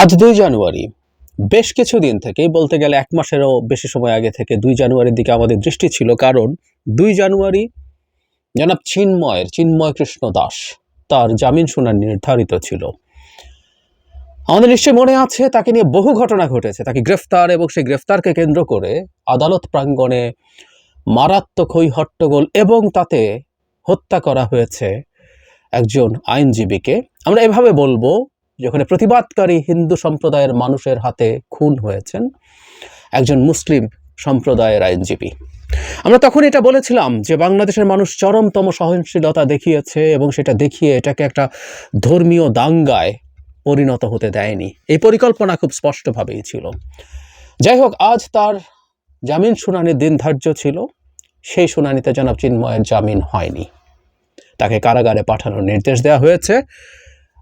আজ দুই জানুয়ারি। বেশ কিছুদিন থেকে বলতে গেলে এক মাসেরও বেশি সময় আগে থেকে দুই জানুয়ারির দিকে আমাদের দৃষ্টি ছিল, কারণ দুই জানুয়ারি জনাব চিন্ময়ের, চিন্ময় কৃষ্ণ দাস তার জামিন শুনানি নির্ধারিত ছিল। আমাদের নিশ্চয় মনে আছে, তাকে নিয়ে বহু ঘটনা ঘটেছে। তাকে গ্রেফতার এবং সেই গ্রেফতারকে কেন্দ্র করে আদালত প্রাঙ্গণে মারাত্মক হই হট্টগোল এবং তাতে হত্যা করা হয়েছে একজন আইনজীবীকে। আমরা এভাবে বলব যেখানে প্রতিবাদকারী হিন্দু সম্প্রদায়ের মানুষের হাতে খুন হয়েছেন একজন মুসলিম সম্প্রদায়ের আইনজীবী। আমরা তখন এটা বলেছিলাম যে বাংলাদেশের মানুষ চরমতম সহনশীলতা দেখিয়েছে এবং সেটা দেখিয়ে এটাকে একটা ধর্মীয় দাঙ্গায় পরিণত হতে দেয়নি। এই পরিকল্পনা খুব স্পষ্টভাবেই ছিল। যাই হোক, আজ তার জামিন শুনানির দিন ধার্য ছিল। সেই শুনানিতে জনাব চিন্ময়ের জামিন হয়নি। তাকে কারাগারে পাঠানোর নির্দেশ দেওয়া হয়েছে।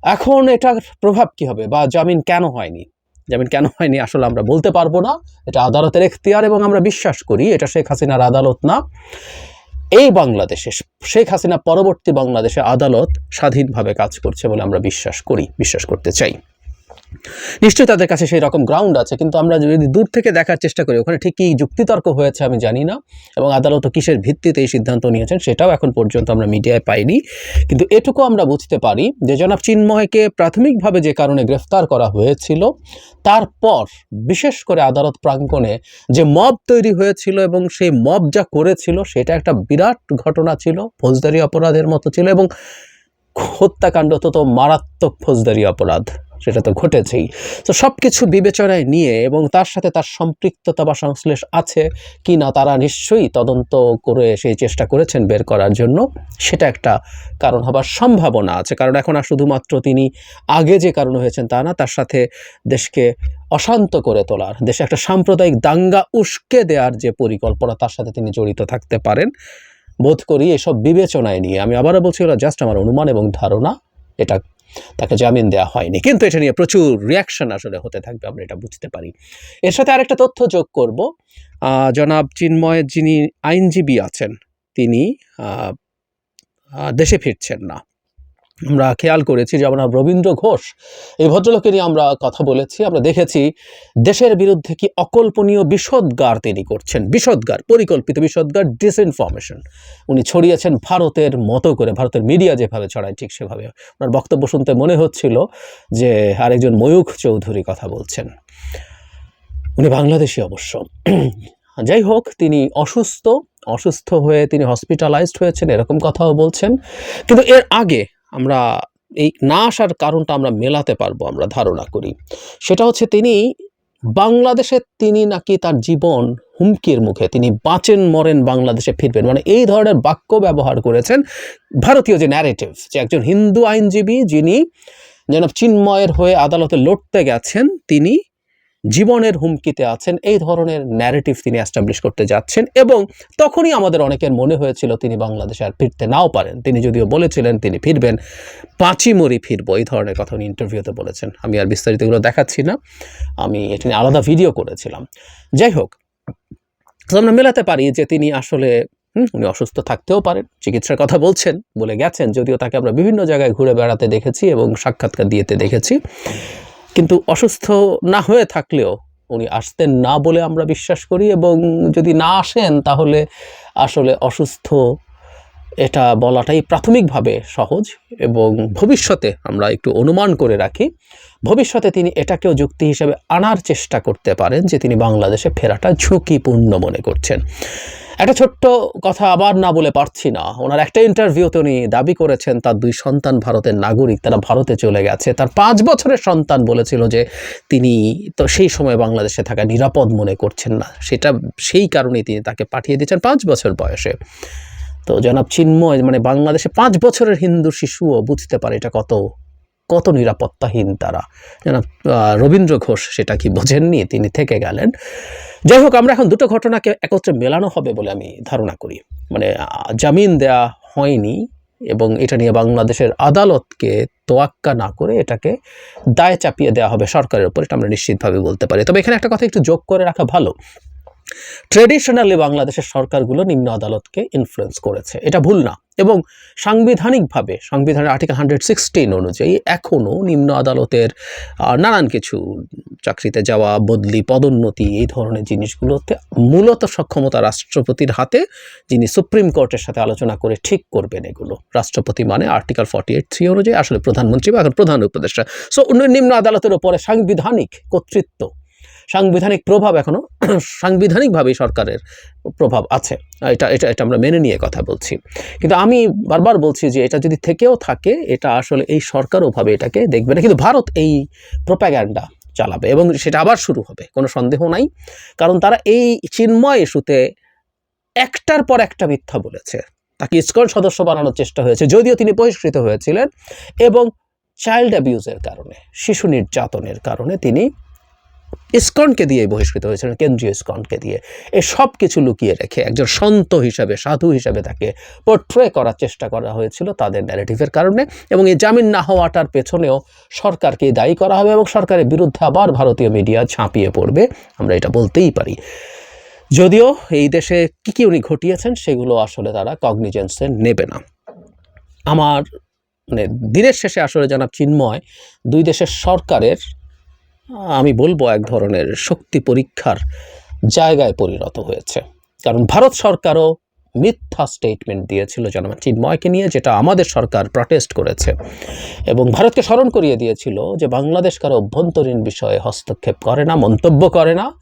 এখন এটার প্রভাব কি হবে বা জামিন কেন হয়নি? জামিন কেন হয়নি আসলে আমরা বলতে পারব না। এটা আদালতের এখতিয়ার এবং আমরা বিশ্বাস করি, এটা শেখ হাসিনার আদালত না। এই বাংলাদেশে, শেখ হাসিনা পরবর্তী বাংলাদেশে আদালত স্বাধীনভাবে কাজ করছে বলে আমরা বিশ্বাস করি, বিশ্বাস করতে চাই। নিশ্চয়ই তাদের কাছে সেই রকম গ্রাউন্ড আছে, কিন্তু আমরা যদি দূর থেকে দেখার চেষ্টা করি, ওখানে ঠিক কী যুক্তিতর্ক হয়েছে আমি জানি না, এবং আদালত কিসের ভিত্তিতে এই সিদ্ধান্ত নিয়েছেন সেটাও এখন পর্যন্ত আমরা মিডিয়ায় পাইনি। কিন্তু এটুকু আমরা বুঝতে পারি যে জনাব চিন্ময়কে প্রাথমিকভাবে যে কারণে গ্রেফতার করা হয়েছিল, তারপর বিশেষ করে আদালত প্রাঙ্গণে যে মব তৈরি হয়েছিল এবং সেই মব যা করেছিল, সেটা একটা বিরাট ঘটনা ছিল, ফৌজদারি অপরাধের মতো ছিল এবং হত্যাকাণ্ড তো মারাত্মক ফৌজদারি অপরাধ। সেটা তো ঘটেছেই। তো সব কিছু বিবেচনায় নিয়ে এবং তার সাথে তার সম্পৃক্ততা বা সংশ্লেষ আছে কি না তারা নিশ্চয়ই তদন্ত করে সেই চেষ্টা করেছেন বের করার জন্য। সেটা একটা কারণ হবার সম্ভাবনা আছে। কারণ এখন আর শুধুমাত্র তিনি আগে যে কারণ হয়েছেন তা না, তার সাথে দেশকে অশান্ত করে তোলার, দেশে একটা সাম্প্রদায়িক দাঙ্গা উস্কে দেওয়ার যে পরিকল্পনা, তার সাথে তিনি জড়িত থাকতে পারেন। বোধ করি এসব বিবেচনায় নিয়ে। আমি আবারও বলছি, ওরা জাস্ট আমার অনুমান এবং ধারণা, এটা তাকে জামিন দেওয়া হয়নি। কিন্তু এটা নিয়ে প্রচুর রিয়াকশন আসলে হতে থাকবে, আমরা এটা বুঝতে পারি। এর সাথে আরেকটা তথ্য যোগ করব। জনাব চিন্ময় যিনি আইনজীবী আছেন, তিনি দেশে ফিরছেন না। আমরা খেয়াল করেছি যেমন রবীন্দ্র ঘোষ, এই ভদ্রলোকে নিয়ে আমরা কথা বলেছি, আমরা দেখেছি দেশের বিরুদ্ধে কি অকল্পনীয় বিষদগার তিনি করছেন বিষদগার পরিকল্পিত বিষদগার ডিসইনফরমেশন উনি ছড়িয়েছেন ভারতের মতো করে, ভারতের মিডিয়া যেভাবে ছড়ায় ঠিক সেভাবে। ওনার বক্তব্য শুনতে মনে হচ্ছিল যে আরেকজন ময়ূখ চৌধুরী কথা বলছেন। উনি বাংলাদেশি অবশ্য। যাই হোক, তিনি অসুস্থ অসুস্থ হয়ে তিনি হসপিটালাইজড হয়েছেন, এরকম কথাও বলছেন। কিন্তু এর আগে আমরা এই না আসার কারণটা আমরা মেলাতে পারব, আমরা ধারণা করি। সেটা হচ্ছে তিনি বাংলাদেশে তিনি নাকি তার জীবন হুমকির মুখে, তিনি বাঁচেন, মরেন বাংলাদেশে ফিরবেন। মানে এই ধরনের বাক্য ব্যবহার করেছেন ভারতীয় যে ন্যারেটিভ যে একজন হিন্দু আইনজীবী যিনি যেন চিন্ময়ের হয়ে আদালতে লড়তে গেছেন, তিনি জীবনের হুমকিতে আছেন, এই ধরনের ন্যারেটিভ তিনি অ্যাস্টাবলিশ করতে যাচ্ছেন এবং তখনই আমাদের অনেকের মনে হয়েছিল তিনি বাংলাদেশে আর ফিরতে নাও পারেন। তিনি যদিও বলেছিলেন তিনি ফিরবেন পাঁচই মরি ফিরবো, এই ধরনের কথা উনি ইন্টারভিউতে বলেছেন। আমি আর বিস্তারিতগুলো দেখাচ্ছি না, আমি এটা নিয়ে আলাদা ভিডিও করেছিলাম। যাই হোক আমরা মেলাতে পারি যে তিনি আসলে উনি অসুস্থ থাকতেও পারেন, চিকিৎসার কথা বলছেন, বলে গেছেন, যদিও তাকে আমরা বিভিন্ন জায়গায় ঘুরে বেড়াতে দেখেছি এবং সাক্ষাৎকার দিয়েতে দেখেছি। কিন্তু অসুস্থ না হয়ে থাকলেও উনি আসতেন না বলে আমরা বিশ্বাস করি এবং যদি না আসেন তাহলে আসলে অসুস্থ, এটা বলাটাই প্রাথমিকভাবে সহজ এবং ভবিষ্যতে আমরা একটু অনুমান করে রাখি, ভবিষ্যতে তিনি এটাকেও যুক্তি হিসেবে আনার চেষ্টা করতে পারেন যে তিনি বাংলাদেশে ফেরাটা ঝুঁকিপূর্ণ মনে করছেন। একটা ছোট্ট কথা আবার না বলে পারছি না। ওনার একটা ইন্টারভিউতে উনি দাবি করেছেন, তার দুই সন্তান ভারতের নাগরিক, তারা ভারতে চলে গেছে। তার পাঁচ বছরের সন্তান বলেছিল যে তিনি তো সেই সময় বাংলাদেশে থাকা নিরাপদ মনে করছেন না। সেটা সেই কারণেই তিনি তাকে পাঠিয়ে দিয়েছেন পাঁচ বছর বয়সে। তো জনাব চিন্ময় মানে বাংলাদেশে পাঁচ বছরের হিন্দু শিশুও বুঝতে পারে এটা কত কত নিরাপত্তাহীন তারা। যেন রবীন্দ্র ঘোষ সেটা কি বোঝেননি? তিনি থেকে গেলেন। যাই হোক, আমরা এখন দুটো ঘটনাকে একত্রে মেলানো হবে বলে আমি ধারণা করি। মানে জামিন দেয়া হয়নি এবং এটা নিয়ে বাংলাদেশের আদালতকে তোয়াক্কা না করে এটাকে দায় চাপিয়ে দেওয়া হবে সরকারের উপর, এটা আমরা নিশ্চিতভাবে বলতে পারি। তবে এখানে একটা কথা একটু যোগ করে রাখা ভালো। ট্রেডিশনালি বাংলাদেশের সরকারগুলো নিম্ন আদালতকে ইনফ্লুয়েন্স করেছে। এটা ভুল না। এবং সাংবিধানিকভাবে, সংবিধানের আর্টিকেল হান্ড্রেড সিক্সটিন অনুযায়ী এখনও নিম্ন আদালতের নানান কিছু চাকরিতে যাওয়া, বদলি, পদোন্নতি এই ধরনের জিনিসগুলোতে মূলত সক্ষমতা রাষ্ট্রপতির হাতে, যিনি সুপ্রিম কোর্টের সাথে আলোচনা করে ঠিক করবেন এগুলো। রাষ্ট্রপতি মানে আর্টিকেল ফর্টি এইট থ্রি অনুযায়ী আসলে প্রধানমন্ত্রী বা এখন প্রধান উপদেষ্টা। সো নিম্ন আদালতের ওপরে সাংবিধানিক কর্তৃত্ব সাংবিধানিক প্রভাব এখনও সাংবিধানিকভাবেই সরকারের প্রভাব আছে। এটা এটা এটা আমরা মেনে নিয়ে কথা বলছি। কিন্তু আমি বারবার বলছি যে এটা যদি থেকেও থাকে, এটা আসলে এই সরকার ওভাবে এটাকে দেখবে না। কিন্তু ভারত এই প্রোপাগ্যান্ডা চালাবে এবং সেটা আবার শুরু হবে, কোনো সন্দেহ নাই। কারণ তারা এই চিন্ময় ইস্যুতে একটার পর একটা মিথ্যা বলেছে। তাকে ইসকন সদস্য বানানোর চেষ্টা হয়েছে, যদিও তিনি বহিষ্কৃত হয়েছিলেন এবং চাইল্ড অ্যাবিউজের কারণে, শিশু নির্যাতনের কারণে তিনি ইসকনকে দিয়ে বহিষ্কৃত হয়েছিলেন কেন্দ্রীয় ইসকনকে দিয়ে। এ সব কিছু লুকিয়ে রেখে একজন সন্ত হিসাবে, সাধু হিসাবে তাকে পোর্ট্রে করার চেষ্টা করা হয়েছিল তাদের ন্যারেটিভের কারণে এবং এই জামিন না হওয়াটার পেছনেও সরকারকে দায়ী করা হবে এবং সরকারের বিরুদ্ধে আবার ভারতীয় মিডিয়া ঝাঁপিয়ে পড়বে, আমরা এটা বলতেই পারি। যদিও এই দেশে কী কী উনি ঘটিয়েছেন সেগুলো আসলে তারা কগনিজেন্সে নেবে না। আমার মানে দিনের শেষে আসলে জানাব চিন্ময় দুই দেশের সরকারের আমি বলব এক ধরনের শক্তি পরীক্ষার জায়গায় পরিণত হয়েছে। কারণ ভারত সরকারও মিথ্যা স্টেটমেন্ট দিয়েছিল জনাব চিন্ময়কে নিয়ে, যেটা আমাদের সরকার প্রটেস্ট করেছে। এবং ভারতকে স্মরণ করিয়ে দিয়েছিল যে বাংলাদেশ কারও অভ্যন্তরীণ বিষয়ে হস্তক্ষেপ করে না, মন্তব্য করে না,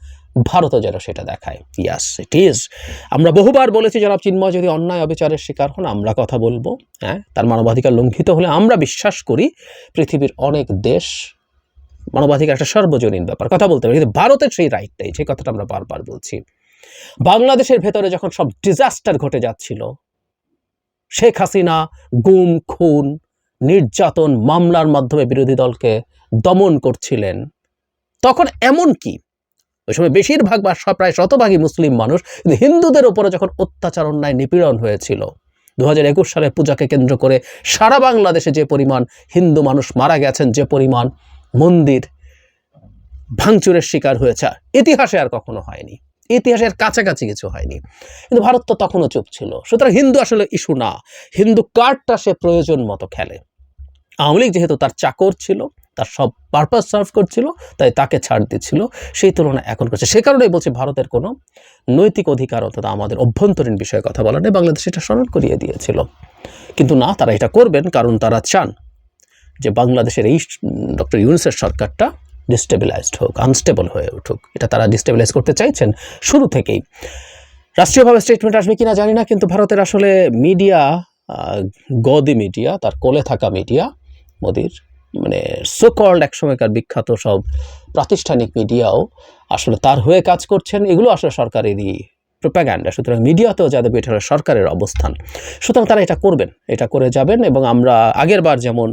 ভারতও যেন সেটা দেখায়। ইয়াস ইট ইজ আমরা বহুবার বলেছি, জনাব চিন্ময়, যদি অন্যায় অবিচারের শিকার হন, আমরা কথা বলব। হ্যাঁ তার মানবাধিকার লঙ্ঘিত হলে আমরা বিশ্বাস করি, পৃথিবীর অনেক দেশ মানবাধিকার একটা সর্বজনীন ব্যাপার। কথা বলতে পারি, কিন্তু ভারতের সেই রাইটটাই সেই কথাটা আমরা বারবার বলছি। বাংলাদেশের ভেতরে যখন সব ডিজাস্টার ঘটে যাচ্ছিল, শেখ হাসিনা গুম, খুন, নির্যাতন, মামলার মাধ্যমে বিরোধী দলকে দমন করছিলেন, তখন এমন কি? ওই সময় বেশিরভাগ বা প্রায় শতভাগই মুসলিম মানুষ হিন্দুদের উপরে যখন অত্যাচার, অন্যায়, নিপীড়ন হয়েছিল দু হাজার একুশ সালের পূজাকে কেন্দ্র করে সারা বাংলাদেশে যে পরিমাণ হিন্দু মানুষ মারা গেছেন, যে পরিমাণ মন্দির ভাঙচুরের শিকার হয়েছে। ইতিহাসে আর কখনো হয়নি। ইতিহাসের কাছাকাছি কিছু হয়নি। কিন্তু ভারত তো তখনও চুপ ছিল। সুতরাং হিন্দু আসলে ইস্যু না। হিন্দু কার্ডটা সে প্রয়োজন মতো খেলে। আওয়ামী লীগ যেহেতু তার চাকর ছিল, তার সব পারপাস সার্ভ করছিল, তাই তাকে ছাড় দিচ্ছিল, সেই তুলনায় এখন করছে। সে কারণেই বলছে ভারতের কোনো নৈতিক অধিকার অথবা আমাদের অভ্যন্তরীণ বিষয়ে কথা বলা নেই। বাংলাদেশ এটা স্মরণ করিয়ে দিয়েছিল। কিন্তু না, তারা এটা করবেন কারণ তারা চান। যে বাংলাদেশের এই ডক্টর ইউনুসের সরকারটা ডিস্টেবিলাইজড হোক আনস্টেবল হয়ে উঠুক, এটা তারা ডিস্টেবিলাইজ করতে চাইছেন শুরু থেকেই। রাষ্ট্রীয়ভাবে স্টেটমেন্ট আসবে কিনা জানি না, কিন্তু ভারতের আসলে মিডিয়া গদি মিডিয়া তার কোলে থাকা মিডিয়া মোদির মানে সো কল্ড একসময়কার বিখ্যাত সব প্রাতিষ্ঠানিক মিডিয়াও আসলে তার হয়ে কাজ করছেন, এগুলো আসলে সরকারেরই প্রোপাগ্যান্ডা সুতরাং মিডিয়াতেও যাদের এটা সরকারের অবস্থান। সুতরাং তারা এটা করবেন, এটা করে যাবেন এবং আমরা আগের বার যেমন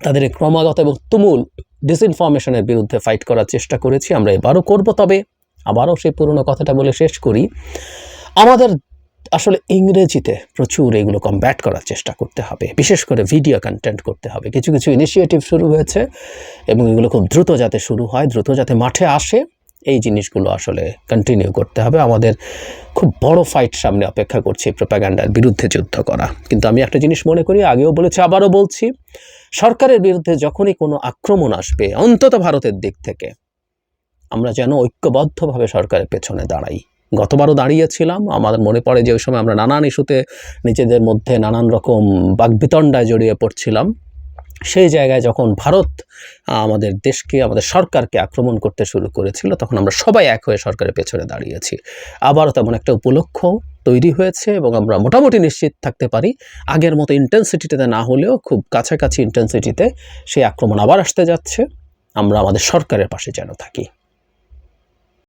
তাদের ক্রমাগত এবং তুমুল ডিসইনফরমেশনের বিরুদ্ধে ফাইট করার চেষ্টা করেছি, আমরা এবারও করব। তবে আবারও সেই পুরনো কথাটা বলে শেষ করি। আমাদের আসলে ইংরেজিতে প্রচুর এগুলো কমব্যাট করার চেষ্টা করতে হবে। বিশেষ করে ভিডিও কন্টেন্ট করতে হবে। কিছু কিছু ইনিশিয়েটিভ শুরু হয়েছে এবং এগুলো খুব দ্রুত যাতে শুরু হয়, দ্রুত যাতে মাঠে আসে। এই জিনিসগুলো আসলে কন্টিনিউ করতে হবে। আমাদের খুব বড় ফাইট সামনে অপেক্ষা করছে প্রোপাগান্ডার বিরুদ্ধে যুদ্ধ করা। কিন্তু আমি একটা জিনিস মনে করি, আগেও বলেছি, আবারও বলছি, সরকারের বিরুদ্ধে যখনই কোনো আক্রমণ আসবে, অন্তত ভারতের দিক থেকে, আমরা যেন ঐক্যবদ্ধভাবে সরকারের পেছনে দাঁড়াই। গতবারও দাঁড়িয়েছিলাম আমাদের মনে পড়ে যে ওই সময় আমরা নানান ইস্যুতে নিজেদের মধ্যে নানান রকম বাগবিতণ্ডায় জড়িয়ে পড়ছিলাম। সেই জায়গায় যখন ভারত আমাদের দেশকে, আমাদের সরকারকে আক্রমণ করতে শুরু করেছিল, তখন আমরা সবাই এক হয়ে সরকারের পেছনে দাঁড়িয়েছি। আবারও তেমন একটা উপলক্ষ তৈরি হয়েছে এবং আমরা মোটামুটি নিশ্চিত থাকতে পারি, আগের মতো ইন্টেন্সিটিতে না হলেও খুব কাছাকাছি ইন্টেন্সিটিতে সেই আক্রমণ আবার আসতে যাচ্ছে। আমরা আমাদের সরকারের পাশে যেন থাকি।